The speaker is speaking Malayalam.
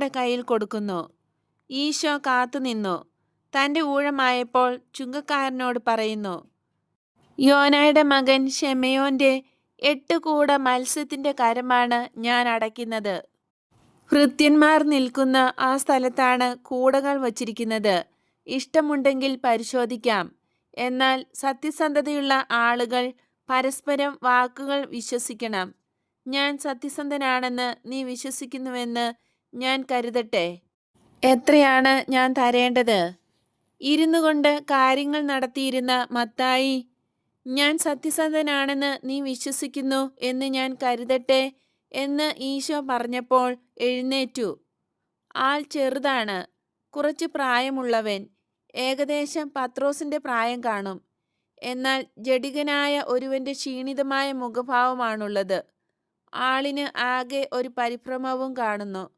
കയ്യിൽ കൊടുക്കുന്നു. ഈശോ കാത്തുനിന്നു തന്റെ ഊഴമായപ്പോൾ ചുങ്കക്കാരനോട് പറയുന്നു യോനായുടെ മകൻ ഷെമയോന്റെ എട്ട് കൂട മത്സ്യത്തിന്റെ കരമാണ് ഞാൻ അടയ്ക്കുന്നത്. ഹൃത്യന്മാർ നിൽക്കുന്ന ആ സ്ഥലത്താണ് കൂടകൾ വച്ചിരിക്കുന്നത്. ഇഷ്ടമുണ്ടെങ്കിൽ പരിശോധിക്കാം. എന്നാൽ സത്യസന്ധതയുള്ള ആളുകൾ പരസ്പരം വാക്കുകൾ വിശ്വസിക്കണം. ഞാൻ സത്യസന്ധനാണെന്ന് നീ വിശ്വസിക്കുന്നുവെന്ന് ഞാൻ കരുതട്ടെ. എത്രയാണ് ഞാൻ തരേണ്ടത്? ഇരുന്നു കൊണ്ട് കാര്യങ്ങൾ നടത്തിയിരുന്ന മത്തായി ഞാൻ സത്യസന്ധനാണെന്ന് നീ വിശ്വസിക്കുന്നു എന്ന് ഞാൻ കരുതട്ടെ എന്ന് ഈശോ പറഞ്ഞപ്പോൾ എഴുന്നേറ്റു. ആൾ ചെറുതാണ് കുറച്ച് പ്രായമുള്ളവൻ ഏകദേശം പത്രോസിന്റെ പ്രായം കാണും. എന്നാൽ ജഡികനായ ഒരുവന്റെ ക്ഷീണിതമായ മുഖഭാവമാണുള്ളത്. ആളിന് ആകെ ഒരു പരിഭ്രമവും കാണുന്നു.